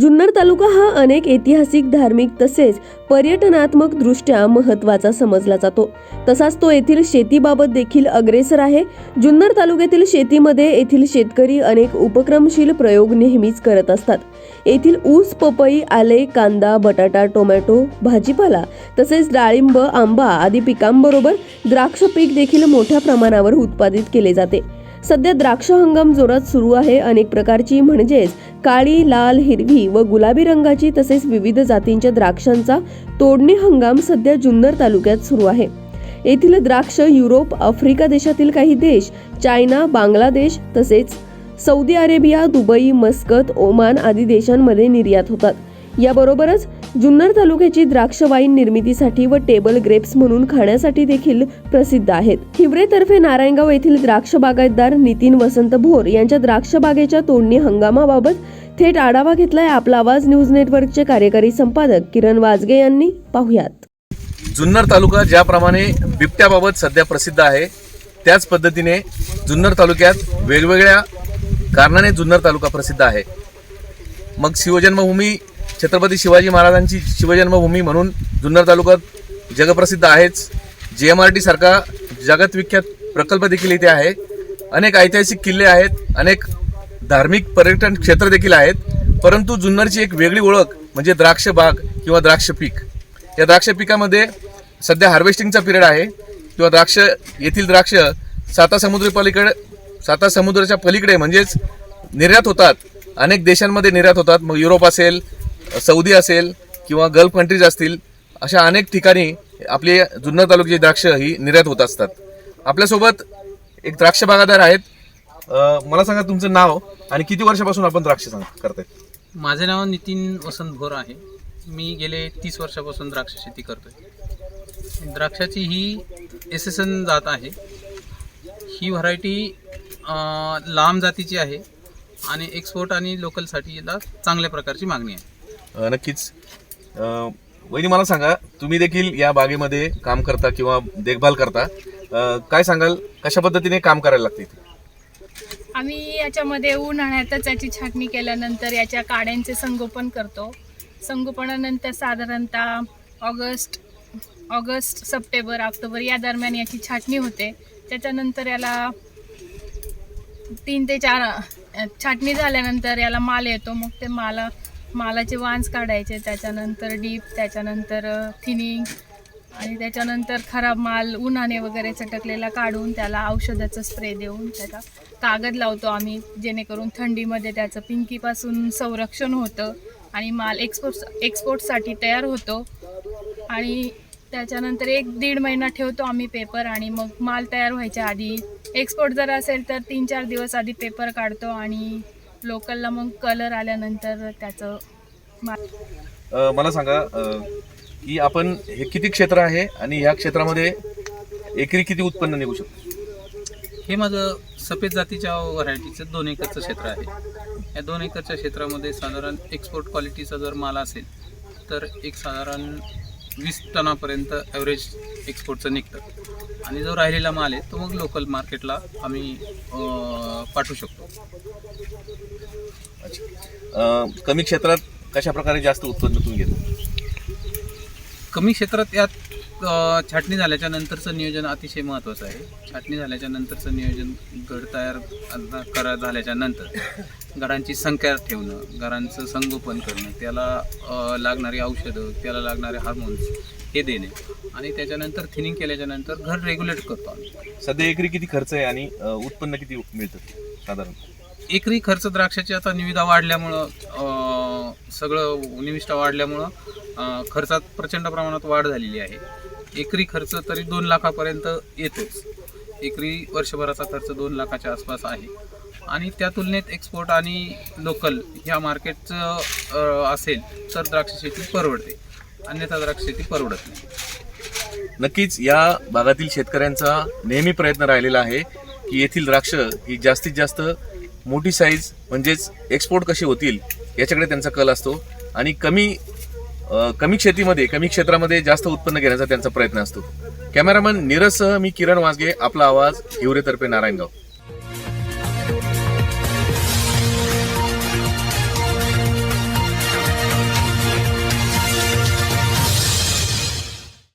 जुन्नर तालुका हा अनेक ऐतिहासिक धार्मिक तसेच पर्यटनात्मक दृष्ट्या महत्त्वाचा समजला जातो. तसाच तो येथील शेतीबाबत देखील अग्रेसर आहे. जुन्नर तालुक्यातील शेतीमध्ये येथील शेतकरी अनेक उपक्रमशील प्रयोग नेहमीच करत असतात. येथील ऊस पपई आले कांदा बटाटा टोमॅटो भाजीपाला तसेच डाळिंब आंबा आदी पिकांबरोबर द्राक्ष पीक देखील मोठ्या प्रमाणावर उत्पादित केले जाते. सध्या द्राक्ष हंगाम जोरात सुरू आहे. अनेक प्रकारची म्हणजेच काळी लाल हिरवी व गुलाबी रंगाची तसेच विविध जातींच्या द्राक्षांचा तोडणी हंगाम सध्या जुन्नर तालुक्यात सुरू आहे. येथील द्राक्ष युरोप आफ्रिका देशातील काही देश चायना बांगलादेश तसेच Saudi Arabia Dubai Muscat Oman आदी देशांमध्ये निर्यात होतात. याबरोबरच जुन्नर तालुक्याची द्राक्ष वाईन निर्मितीसाठी व टेबल ग्रेप्स म्हणून खाण्यासाठी देखील प्रसिद्ध आहेत. हिवरेतर्फे नारायणगाव येथील द्राक्ष बागायतदार नितीन वसंत भोर यांच्या द्राक्ष बागेच्या तोडणी हंगामाबाबत थेट आढावा घेतलाय आपला आवाज न्यूज नेटवर्कचे कार्यकारी संपादक किरण वाजगे यांनी. पाहुयात. जुन्नर तालुका ज्याप्रमाणे बिबट्याबाबत सध्या प्रसिद्ध आहे त्याच पद्धतीने जुन्नर तालुक्यात वेगवेगळ्या कारणाने जुन्नर तालुका प्रसिद्ध आहे. मग शिवजन्मभूमी छत्रपती शिवाजी महाराजांची शिवजन्मभूमी म्हणून जुन्नर तालुक्यात जगप्रसिद्ध आहेच. जे एम आर टी सारखा जगत विख्यात प्रकल्प देखील इथे आहे. अनेक ऐतिहासिक किल्ले आहेत अनेक धार्मिक पर्यटन क्षेत्र देखील आहेत परंतु जुन्नरची एक वेगळी ओळख म्हणजे द्राक्ष बाग किंवा द्राक्ष पीक. या द्राक्ष पिकामध्ये सध्या हार्वेस्टिंगचा पिरियड आहे किंवा द्राक्ष येथील द्राक्ष साता समुद्र पलीकडे साता समुद्राच्या पलीकडे म्हणजेच निर्यात होतात. अनेक देशांमध्ये निर्यात होतात. मग युरोप असेल सौदी असेल किंवा गल्फ कंट्रीज असतील अशा अनेक ठिकाणी आपली जुन्नर तालुक्याची द्राक्ष ही निर्यात होत असतात. आपल्यासोबत एक द्राक्ष बागादार आहेत. मला सांगा तुमचं नाव आणि किती वर्षापासून आपण द्राक्ष सांग करताय? माझे नाव नितीन वसंत भोर आहे. मी गेले तीस वर्षापासून द्राक्ष शेती करतोय. द्राक्षाची ही एस एस एन जात आहे. ही व्हरायटी लांब जातीची आहे आणि एक्सपोर्ट आणि लोकलसाठी याला चांगल्या प्रकारची मागणी आहे. नक्कीच. वहिनी मला सांगा तुम्ही देखील या बागेमध्ये काम करता किंवा देखभाल करता. अ, काय सांगाल? कशा पद्धतीने काम करायला लागते इथे? आम्ही याच्यामध्ये उन्हाळ्यातच याची छाटणी केल्यानंतर याच्या काड्यांचे संगोपन करतो. संगोपनानंतर साधारणतः ऑगस्ट ऑगस्ट सप्टेंबर ऑक्टोबर या दरम्यान याची छाटणी होते. त्याच्यानंतर याला तीन ते चार छाटणी झाल्यानंतर याला माल येतो. मग ते माला मालाचे वांस काढायचे त्याच्यानंतर डीप त्याच्यानंतर थिनिंग आणि त्याच्यानंतर खराब माल उन्हाने वगैरे चटकलेला काढून त्याला औषधाचं स्प्रे देऊन त्याचा कागद लावतो आम्ही जेणेकरून थंडीमध्ये त्याचं पिंकीपासून संरक्षण होतं आणि माल एक्सपोर्ट एक्सपोर्टसाठी तयार होतो. आणि त्याच्यानंतर एक दीड महिना ठेवतो आम्ही पेपर आणि मग माल तयार व्हायच्या आधी. एक्सपोर्ट जर असेल तर तीन चार दिवस आधी पेपर काढतो आणि लोकलला मग कलर आल्यानंतर त्याचं माल सांगा अ, की आपण हे किती क्षेत्र आहे आणि ह्या क्षेत्रामध्ये एकरी किती उत्पन्न निघू शकतो? हे माझं सफेद जातीच्या व्हरायटीचं दोन एकरचं क्षेत्र आहे. या दोन एकरच्या क्षेत्रामध्ये साधारण एक्सपोर्ट क्वालिटीचा जर माल असेल तर एक साधारण वीस टनापर्यंत ॲव्हरेज एक्सपोर्टचं निघतं. आणि जो राहिलेला माल आहे तो मग लोकल मार्केटला आम्ही पाठवू शकतो. कमी क्षेत्रात कशा प्रकारे जास्त उत्पन्न तुम्ही घेतो? कमी क्षेत्रात यात छाटणी झाल्याच्या नंतरचं नियोजन अतिशय महत्त्वाचं आहे. छाटणी झाल्याच्या नंतरचं नियोजन गड तयार करा झाल्याच्यानंतर गडांची संख्या ठेवणं गडांचं संगोपन करणं त्याला लागणारी औषधं त्याला लागणारे हार्मोन्स हे देणे आणि त्याच्यानंतर थिनिंग केल्याच्यानंतर घर रेग्युलेट करतो आम्ही. सध्या एकरी किती खर्च आहे आणि उत्पन्न किती मिळतं साधारण? एकरी खर्च द्राक्षाची आता निविदा वाढल्यामुळं सगळं निविष्ठा वाढल्यामुळं खर्चात प्रचंड प्रमाणात वाढ झालेली आहे. एकरी खर्च तरी दोन लाखापर्यंत येतोच. एकरी वर्षभराचा खर्च दोन लाखाच्या आसपास आहे. आणि त्या तुलनेत एक्सपोर्ट आणि लोकल ह्या मार्केटचं असेल तर द्राक्ष शेती परवडते. अन्यथा द्राक्ष शेती परवडत नाही. नक्कीच या भागातील शेतकऱ्यांचा नेहमी प्रयत्न राहिलेला आहे की येथील द्राक्ष ही जास्तीत जास्त मोठी साईज म्हणजेच एक्सपोर्ट कशी होतील याच्याकडे त्यांचा कल असतो. आणि कमी कमी शेतीमध्ये कमी क्षेत्रामध्ये जास्त उत्पन्न घेण्याचा त्यांचा प्रयत्न असतो. कॅमेरामन नीरजसह मी किरण वाजगे आपला आवाज हिवरेतर्फे नारायणगाव.